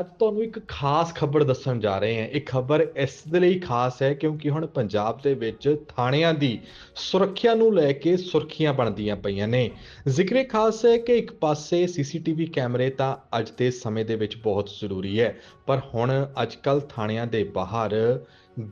ਅੱਜ ਤੁਹਾਨੂੰ ਇੱਕ ਖਾਸ ਖਬਰ ਦੱਸਣ ਜਾ ਰਹੇ ਹਾਂ। ਇਹ ਖਬਰ ਇਸ ਦੇ ਲਈ ਖਾਸ ਹੈ ਕਿਉਂਕਿ ਹੁਣ ਪੰਜਾਬ ਦੇ ਵਿੱਚ ਥਾਣਿਆਂ ਦੀ ਸੁਰੱਖਿਆ ਨੂੰ ਲੈ ਕੇ ਸੁਰਖੀਆਂ ਬਣਦੀਆਂ ਪਈਆਂ ਨੇ। ਜ਼ਿਕਰੇ ਖਾਸ ਹੈ ਕਿ ਇੱਕ ਪਾਸੇ ਸੀਸੀਟੀਵੀ ਕੈਮਰੇ ਤਾਂ ਅੱਜ ਦੇ ਸਮੇਂ ਦੇ ਵਿੱਚ ਬਹੁਤ ਜ਼ਰੂਰੀ ਹੈ। ਪਰ ਹੁਣ ਅੱਜਕੱਲ ਥਾਣਿਆਂ ਦੇ ਬਾਹਰ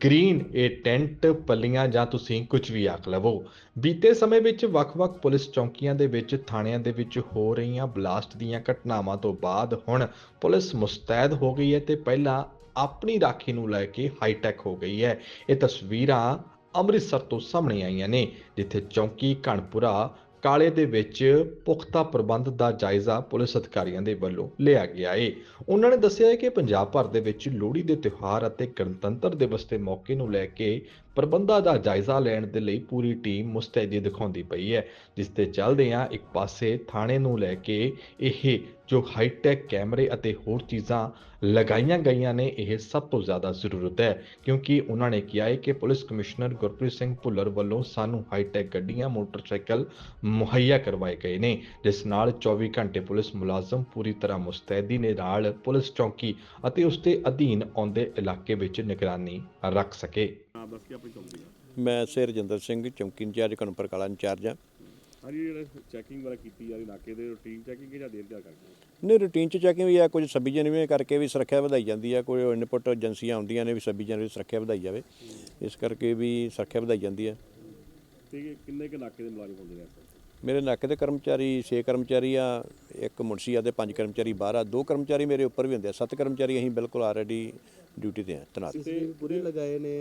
ਗ੍ਰੀਨ ਇਹ ਟੈਂਟ, ਪੱਲੀਆਂ ਜਾਂ ਤੁਸੀਂ ਕੁਝ ਵੀ ਆਖ ਲਵੋ। ਬੀਤੇ ਸਮੇਂ ਵਿੱਚ ਵੱਖ-ਵੱਖ ਪੁਲਿਸ ਚੌਕੀਆਂ ਦੇ ਵਿੱਚ, ਥਾਣਿਆਂ ਦੇ ਵਿੱਚ ਹੋ ਰਹੀਆਂ ਬਲਾਸਟ ਦੀਆਂ ਘਟਨਾਵਾਂ ਤੋਂ ਬਾਅਦ ਹੁਣ ਪੁਲਿਸ ਮੁਸਤੈਦ ਹੋ ਗਈ ਹੈ ਤੇ ਪਹਿਲਾਂ ਆਪਣੀ ਰਾਖੀ ਨੂੰ ਲੈ ਕੇ ਹਾਈਟੈਕ ਹੋ ਗਈ ਹੈ। ਇਹ ਤਸਵੀਰਾਂ ਅੰਮ੍ਰਿਤਸਰ ਤੋਂ ਸਾਹਮਣੇ ਆਈਆਂ ਨੇ, ਜਿੱਥੇ ਚੌਂਕੀ ਕਣਪੁਰਾ ਕਾਲੇ ਦੇ ਵਿੱਚ ਪੁਖਤਾ ਪ੍ਰਬੰਧ ਦਾ ਜਾਇਜ਼ਾ ਪੁਲਿਸ ਅਧਿਕਾਰੀਆਂ ਦੇ ਵੱਲੋਂ ਲਿਆ ਗਿਆ ਏ। ਉਹਨਾਂ ਨੇ ਦੱਸਿਆ ਹੈ ਕਿ ਪੰਜਾਬ ਭਰ ਦੇ ਵਿੱਚ ਲੋਹੜੀ ਦੇ ਤਿਉਹਾਰ ਅਤੇ ਗਣਤੰਤਰ ਦਿਵਸ ਦੇ ਮੌਕੇ ਨੂੰ ਲੈ ਕੇ ਪ੍ਰਬੰਧਾਂ ਦਾ ਜਾਇਜ਼ਾ ਲੈਣ ਦੇ ਲਈ ਪੂਰੀ ਟੀਮ ਮੁਸਤੈਦੀ ਦਿਖਾਉਂਦੀ ਪਈ ਹੈ, ਜਿਸ ਤੇ ਚੱਲਦਿਆਂ ਇੱਕ ਪਾਸੇ ਥਾਣੇ ਨੂੰ ਲੈ ਕੇ ਇਹ ਜੋ ਹਾਈਟੈਕ ਕੈਮਰੇ ਅਤੇ ਹੋਰ ਚੀਜ਼ਾਂ ਲਗਾਈਆਂ ਗਈਆਂ ਨੇ, ਇਹ ਸਭ ਤੋਂ ਜ਼ਿਆਦਾ ਜ਼ਰੂਰਤ ਹੈ, ਕਿਉਂਕਿ ਉਹਨਾਂ ਨੇ ਕਿਹਾ ਹੈ ਕਿ ਪੁਲਿਸ ਕਮਿਸ਼ਨਰ ਗੁਰਪ੍ਰੀਤ ਸਿੰਘ ਭੁੱਲਰ ਵੱਲੋਂ ਸਾਨੂੰ ਹਾਈਟੈਕ ਗੱਡੀਆਂ, ਮੋਟਰਸਾਈਕਲ ਮੁਹੱਈਆ ਕਰਵਾਏ ਗਏ ਨੇ, ਜਿਸ ਨਾਲ 24 ਘੰਟੇ ਪੁਲਿਸ ਮੁਲਾਜ਼ਮ ਪੂਰੀ ਤਰ੍ਹਾਂ ਮੁਸਤੈਦੀ ਨੇ ਨਾਲ ਪੁਲਿਸ ਚੌਕੀ ਅਤੇ ਉਸ ਦੇ ਅਧੀਨ ਆਉਂਦੇ ਇਲਾਕੇ ਵਿੱਚ ਨਿਗਰਾਨੀ ਰੱਖ ਸਕੇ। ਨਾਮ ਦੱਸ ਕੇ ਆਪਣੀ ਚੌਂਕੀ ਦਾ ਮੈਂ ਸੇ ਰਜਿੰਦਰ ਸਿੰਘ ਚੌਂਕੀ ਇੰਚਾਰਜ ਕਨਪਰ ਕਲਾ ਇੰਚਾਰਜ ਹਾਂ। ਹਾਂਜੀ ਜਿਹੜਾ ਚੈਕਿੰਗ ਵਾਲਾ ਕੀਤੀ ਜਾ ਰਹੀ ਨਾਕੇ ਦੇ ਰੂਟੀਨ ਚੈਕਿੰਗ ਜਾਂ ਦੇਰ ਜਾ ਕਰਕੇ ਨੇ ਰੂਟੀਨ ਚ ਚੈਕਿੰਗ ਵੀ ਆ ਕੁਝ 26 ਜਨਵਰੀ ਕਰਕੇ ਵੀ ਸੁਰੱਖਿਆ ਵਧਾਈ ਜਾਂਦੀ ਆ ਕੋਈ ਇਨਪੁਟ ਏਜੰਸੀਆਂ ਆਉਂਦੀਆਂ ਨੇ ਵੀ 26 ਜਨਵਰੀ ਸੁਰੱਖਿਆ ਵਧਾਈ ਜਾਵੇ। ਇਸ ਕਰਕੇ ਵੀ ਸੁਰੱਖਿਆ ਵਧਾਈ ਜਾਂਦੀ ਹੈ ਤੇ ਕਿੰਨੇ ਕੁ ਨਾਕੇ ਦੇ ਮੁਲਾਜ਼ਮ ਹੁੰਦੇ ਨੇ? ਇਸ ਵਕਤ? ਮੇਰੇ ਨਾਕੇ ਦੇ ਕਰਮਚਾਰੀ 6 ਕਰਮਚਾਰੀ ਆ ਇੱਕ ਮੁਨਸ਼ੀ ਆ ਤੇ 5 ਕਰਮਚਾਰੀ ਬਾਹਰ ਆ। ਦੋ ਕਰਮਚਾਰੀ ਮੇਰੇ ਉੱਪਰ ਵੀ ਹੁੰਦੇ ਆ 7 ਕਰਮਚਾਰੀ ਅਸੀਂ ਬਿਲਕੁਲ ਆਲਰੇਡੀ ਡਿਊਟੀ ਤੇ ਆ ਤੈਨਾਤ। ਪੂਰੇ ਲਗਾਏ ਨੇ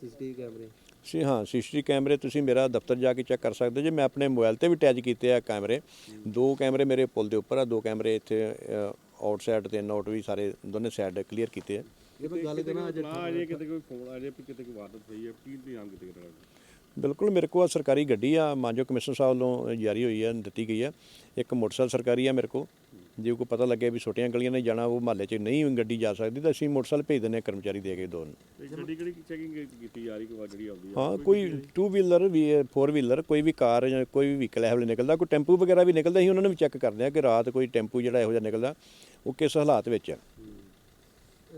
ਸੀਸੀਟੀਵੀ ਕੈਮਰੇ। ਸੀ ਹਾਂ ਸੀਸੀਟੀਵੀ ਕੈਮਰੇ ਤੁਸੀਂ ਮੇਰਾ ਦਫ਼ਤਰ ਜਾ ਕੇ ਚੈੱਕ ਕਰ ਸਕਦੇ ਜੇ ਮੈਂ ਆਪਣੇ ਮੋਬਾਈਲ ਤੇ ਵੀ ਅਟੈਚ ਕੀਤੇ ਆ ਕੈਮਰੇ ਦੋ ਕੈਮਰੇ ਮੇਰੇ ਪੁਲ ਦੇ ਉੱਪਰ ਆ ਦੋ ਕੈਮਰੇ ਇੱਥੇ ਆਊਟਸਾਈਡ ਤੇ ਨੋਟ ਵੀ ਸਾਰੇ ਦੋਨੇ ਸਾਈਡ ਕਲੀਅਰ ਕੀਤੇ ਆ। ਜੇ ਮੈਂ ਗੱਲ ਕਰਾਂ ਅੱਜ ਨਾ ਅਜੇ ਕਿਤੇ ਕੋਈ ਫੋਨ ਆ ਜੇ ਵੀ ਕਿਤੇ ਕੋਈ ਵਾਰਦਾਤ ਹੋਈ ਹੈ ਕੀ ਇੰਤਜ਼ਾਮ ਕੀਤੇ ਗਏ ਬਿਲਕੁਲ ਮੇਰੇ ਕੋਲ ਸਰਕਾਰੀ ਗੱਡੀ ਆ ਮਾਨਜੋ ਕਮਿਸ਼ਨਰ ਸਾਹਿਬ ਵੱਲੋਂ ਜਾਰੀ ਹੋਈ ਆ ਦਿੱਤੀ ਗਈ ਆ। ਇੱਕ ਮੋਟਰਸਾਈਕਲ ਸਰਕਾਰੀ ਆ ਮੇਰੇ ਕੋਲ। ਜੇ ਕੋਈ ਪਤਾ ਲੱਗੇ ਵੀ ਛੋਟੀਆਂ ਗਲੀਆਂ ਨੇ ਜਾਣਾ ਉਹ ਮਹੱਲੇ 'ਚ ਨਹੀਂ ਗੱਡੀ ਜਾ ਸਕਦੀ ਤਾਂ ਅਸੀਂ ਮੋਟਰਸਾਈਕਲ ਭੇਜ ਦਿੰਦੇ ਹਾਂ ਕਰਮਚਾਰੀ ਦੇ ਕੇ ਦੋ ਨੂੰ। ਗੱਡੀ ਕਿਹੜੀ ਚੈਕਿੰਗ ਕੀਤੀ ਜਾ ਰਹੀ ਕੋਈ ਜਿਹੜੀ ਆਉਂਦੀ ਹੈ ਹਾਂ ਕੋਈ 2 ਵੀਲਰ ਵੀ 4 ਵੀਲਰ ਕੋਈ ਵੀ ਕਾਰ ਜਾਂ ਕੋਈ ਵੀ ਵਹੀਕਲ ਇਹੋ ਜਿਹਾ ਨਿਕਲਦਾ ਕੋਈ ਟੈਂਪੂ ਵਗੈਰਾ ਵੀ ਨਿਕਲਦਾ ਸੀ ਉਹਨਾਂ ਨੂੰ ਵੀ ਚੈੱਕ ਕਰਦੇ ਆ ਕਿ ਰਾਤ ਕੋਈ ਟੈਂਪੂ ਜਿਹੜਾ ਇਹੋ ਜਿਹਾ ਨਿਕਲਦਾ ਉਹ ਕਿਸ ਹਾਲਾਤ ਵਿੱਚ ਹੈ।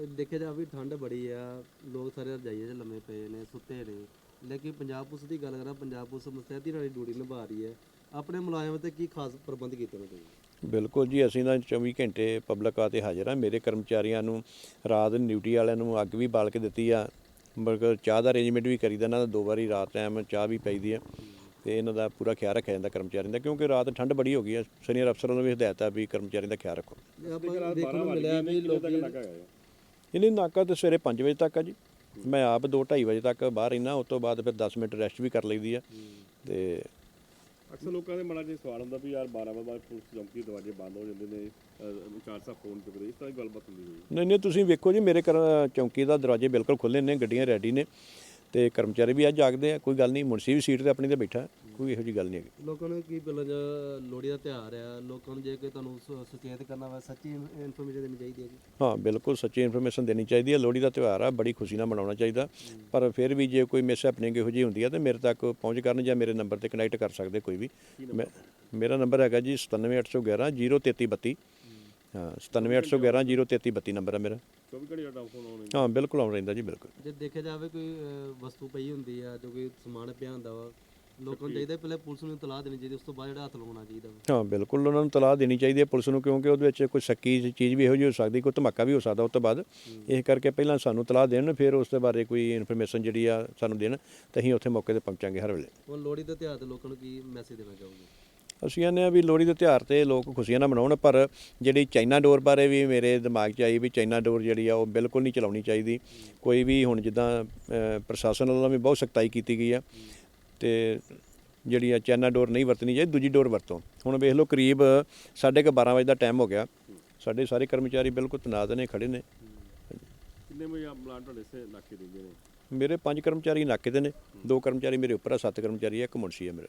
ਦੇਖਿਆ ਜਾਵੇ ਠੰਡ ਬੜੀ ਆ ਲੋਕ ਸਾਰੇ ਰਜਾਈਆਂ 'ਚ ਲੰਮੇ ਪਏ ਨੇ ਸੁੱਤੇ ਨੇ ਲੇਕਿਨ ਪੰਜਾਬ ਪੁਲਿਸ ਦੀ ਗੱਲ ਕਰਾਂ ਪੰਜਾਬ ਪੁਲਿਸ ਮੁਸਤੈਦੀ ਨਾਲ ਡਿਊਟੀ ਨਿਭਾ ਰਹੀ ਹੈ। ਆਪਣੇ ਮੁਲਾਜ਼ਮਾਂ ਤੇ ਕੀ ਖਾਸ ਪ੍ਰਬੰਧ ਕੀਤੇ ਨੇ ਤੁਸੀਂ? ਬਿਲਕੁਲ ਜੀ ਅਸੀਂ ਤਾਂ 24 ਘੰਟੇ ਪਬਲਿਕ ਆ ਤੇ ਹਾਜ਼ਰ ਆ ਮੇਰੇ ਕਰਮਚਾਰੀਆਂ ਨੂੰ ਰਾਤ ਡਿਊਟੀ ਵਾਲਿਆਂ ਨੂੰ ਅੱਗ ਵੀ ਬਾਲ ਕੇ ਦਿੱਤੀ ਆ। ਬਲਕਿ ਚਾਹ ਦਾ ਅਰੇਂਜਮੈਂਟ ਵੀ ਕਰੀਦਾ ਇਹਨਾਂ ਦਾ ਦੋ ਵਾਰੀ ਰਾਤ ਟਾਈਮ ਚਾਹ ਵੀ ਪਈਦੀ ਆ ਤੇ ਇਹਨਾਂ ਦਾ ਪੂਰਾ ਖਿਆਲ ਰੱਖਿਆ ਜਾਂਦਾ ਕਰਮਚਾਰੀਆਂ ਦਾ ਕਿਉਂਕਿ ਰਾਤ ਠੰਡ ਬੜੀ ਹੋ ਗਈ ਆ। ਸੀਨੀਅਰ ਅਫਸਰਾਂ ਨੂੰ ਵੀ ਹਦਾਇਤ ਆ ਵੀ ਕਰਮਚਾਰੀਆਂ ਦਾ ਖਿਆਲ ਰੱਖੋ। ਇਹ ਆਪਾਂ ਦੇਖਣ ਨੂੰ ਮਿਲਿਆ ਵੀ ਲੋਕੀ ਨਾਕਾ ਹੈ ਇਹਨੇ ਨਾਕਾ ਤੇ ਸਵੇਰੇ 5 ਵਜੇ ਤੱਕ ਆ ਜੀ। ਮੈਂ ਆਪ 2:30 ਵਜੇ ਤੱਕ ਬਾਹਰ ਰਹਿਣਾ ਉਸ ਤੋਂ ਬਾਅਦ ਫਿਰ 10 ਮਿੰਟ ਰੈਸਟ ਵੀ ਕਰ ਲਈਦੀ ਆ। ਤੇ ਅਕਸਰ ਲੋਕਾਂ ਦੇ ਮਨਾਂ 'ਚ ਇਹ ਸਵਾਲ ਹੁੰਦਾ ਵੀ ਯਾਰ 12 ਵਜੇ ਬਾਅਦ ਪੁਲਿਸ ਚੌਂਕੀ ਦਰਵਾਜ਼ੇ ਬੰਦ ਹੋ ਜਾਂਦੇ ਨੇ ਇੰਚਾਰਜ ਸਾਹਿਬ ਫੋਨ ਚੁੱਕਦੇ ਇਸ ਤਰ੍ਹਾਂ ਦੀ ਗੱਲਬਾਤ ਹੁੰਦੀ ਹੋਈ। ਨਹੀਂ ਨਹੀਂ, ਤੁਸੀਂ ਵੇਖੋ ਜੀ, ਮੇਰੇ ਘਰ ਚੌਂਕੀ ਦਾ ਦਰਵਾਜ਼ੇ ਬਿਲਕੁਲ ਖੁੱਲੇ ਨੇ, ਗੱਡੀਆਂ ਰੈਡੀ ਨੇ ਤੇ ਕਰਮਚਾਰੀ ਵੀ ਅੱਜ ਜਾਗਦੇ ਆ, ਕੋਈ ਗੱਲ ਨਹੀਂ, ਮੁਨਸੀ ਵੀ ਸੀਟ ਤੇ ਆਪਣੀ ਤੇ ਬੈਠਾ। ਕੋਈ ਇਹੋ ਜੀ ਗੱਲ ਨਹੀਂ ਹੈਗੀ। ਲੋਕਾਂ ਨੂੰ ਕੀ ਪਹਿਲਾਂ ਲੋਹੜੀ ਦਾ ਤਿਉਹਾਰ ਆ ਲੋਕਾਂ ਨੂੰ ਜੇ ਕੋਈ ਤੁਹਾਨੂੰ ਸ- ਸੁਚੇਤ ਕਰਨਾ ਵਾ ਸੱਚੀ ਇਨਫੋਰਮੇਸ਼ਨ ਦੇਣੀ ਚਾਹੀਦੀ ਹੈ ਜੀ ਹਾਂ ਬਿਲਕੁਲ ਸੱਚੀ ਇਨਫੋਰਮੇਸ਼ਨ ਦੇਣੀ ਚਾਹੀਦੀ ਹੈ ਲੋਹੜੀ ਦਾ ਤਿਉਹਾਰ ਆ ਬੜੀ ਖੁਸ਼ੀ ਨਾਲ ਮਨਾਉਣਾ ਚਾਹੀਦਾ। ਪਰ ਫਿਰ ਵੀ ਜੇ ਕੋਈ ਮਿਸ ਹੈਪਨਿੰਗ ਇਹੋ ਜਿਹੀ ਹੁੰਦੀ ਆ ਤੇ ਮੇਰੇ ਤੱਕ ਪਹੁੰਚ ਕਰਨ ਜਾਂ ਮੇਰੇ ਨੰਬਰ ਤੇ ਕਨੈਕਟ ਕਰ ਸਕਦੇ ਕੋਈ ਵੀ। ਮੈਂ ਮੇਰਾ ਨੰਬਰ ਹੈਗਾ ਜੀ 97811 03332 ਹਾਂ 97811 03332 ਨੰਬਰ ਹੈ ਮੇਰਾ 24 ਘੰਟੇ ਦਾ ਫੋਨ ਆਉਣੇ ਹਾਂ ਬਿਲਕੁਲ ਆਉਣ ਰਹਿੰਦਾ ਜੀ ਬਿਲਕੁਲ। ਜੇ ਦੇਖਿਆ ਜਾਵੇ ਕੋਈ ਵਸਤੂ ਪਈ ਹੁੰਦੀ ਆ ਜੋ ਕੋਈ ਸਮਾਨ ਪਿਆ ਹੁੰਦਾ ਵਾ ਲੋਕਾਂ ਨੂੰ ਚਾਹੀਦਾ ਪਹਿਲੇ ਪੁਲਿਸ ਨੂੰ ਇਤਲਾਹ ਦੇਣੀ ਚਾਹੀਦੀ ਉਸ ਤੋਂ ਬਾਅਦ ਜਿਹੜਾ ਹੱਥ ਲਗਾਉਣਾ ਚਾਹੀਦਾ ਹਾਂ ਬਿਲਕੁਲ ਉਹਨਾਂ ਨੂੰ ਤਲਾਹ ਦੇਣੀ ਚਾਹੀਦੀ ਹੈ ਪੁਲਿਸ ਨੂੰ ਕਿਉਂਕਿ ਉਹਦੇ ਵਿੱਚ ਕੋਈ ਸ਼ੱਕੀ ਚੀਜ਼ ਵੀ ਇਹੋ ਜਿਹੀ ਹੋ ਸਕਦੀ ਕੋਈ ਧਮਾਕਾ ਵੀ ਹੋ ਸਕਦਾ ਉਸ ਤੋਂ ਬਾਅਦ। ਇਹ ਕਰਕੇ ਪਹਿਲਾਂ ਸਾਨੂੰ ਤਲਾਹ ਦੇਣ ਫਿਰ ਉਸ ਦੇ ਬਾਰੇ ਕੋਈ ਇਨਫੋਰਮੇਸ਼ਨ ਜਿਹੜੀ ਆ ਸਾਨੂੰ ਦੇਣ ਤੇ ਅਸੀਂ ਉੱਥੇ ਮੌਕੇ ਤੇ ਪਹੁੰਚਾਂਗੇ ਹਰ ਵੇਲੇ। ਹੁਣ ਲੋਹੜੀ ਦੇ ਤਿਉਹਾਰ ਤੇ ਲੋਕਾਂ ਨੂੰ ਕੀ ਮੈਸੇਜ ਦੇਣਾ ਚਾਹੋਗੇ? ਅਸੀਂ ਕਹਿੰਦੇ ਆ ਵੀ ਲੋਹੜੀ ਦੇ ਤਿਉਹਾਰ ਤੇ ਲੋਕ ਖੁਸ਼ੀਆਂ ਨਾਲ ਮਨਾਉਣ ਪਰ ਜਿਹੜੀ ਚਾਈਨਾ ਡੋਰ ਬਾਰੇ ਵੀ ਮੇਰੇ ਦਿਮਾਗ 'ਚ ਆਈ ਵੀ ਚਾਈਨਾ ਡੋਰ ਜਿਹੜੀ ਆ ਉਹ ਬਿਲਕੁਲ ਨਹੀਂ ਚਲਾਉਣੀ ਚਾਹੀਦੀ। ਕੋਈ ਵੀ ਹੁਣ ਜਿੱਦਾਂ ਪ੍ਰਸ਼ਾਸਨ ਵੱਲੋਂ ਵੀ ਬਹੁਤ ਸਖਤਾਈ ਕੀਤੀ ਗਈ ਆ। ਤੇ ਜਿਹੜੀ ਆ ਚਾਈਨਾ ਡੋਰ ਨਹੀਂ ਵਰਤਣੀ ਚਾਹੀਦੀ ਦੂਜੀ ਡੋਰ ਵਰਤੋ। ਹੁਣ ਵੇਖ ਲਓ ਕਰੀਬ ਸਾਢੇ ਕੁ 12 ਵਜੇ ਦਾ ਟਾਈਮ ਹੋ ਗਿਆ। ਸਾਡੇ ਸਾਰੇ ਕਰਮਚਾਰੀ ਬਿਲਕੁਲ ਤਨਾਤ ਨੇ ਖੜੇ ਨੇ। ਕਿੰਨੇ ਵਜੇ ਬਲਾਨ ਤੁਹਾਡੇ ਸੇ ਦਿੰਦੇ ਨੇ? ਮੇਰੇ ਪੰਜ ਕਰਮਚਾਰੀ ਨਾਕੇ ਤੇ ਨੇ ਦੋ ਕਰਮਚਾਰੀ ਮੇਰੇ ਉੱਪਰ ਆ ਸੱਤ ਕਰਮਚਾਰੀ ਆ ਇੱਕ ਮੁਨਸ਼ੀ ਆ ਮੇਰੇ।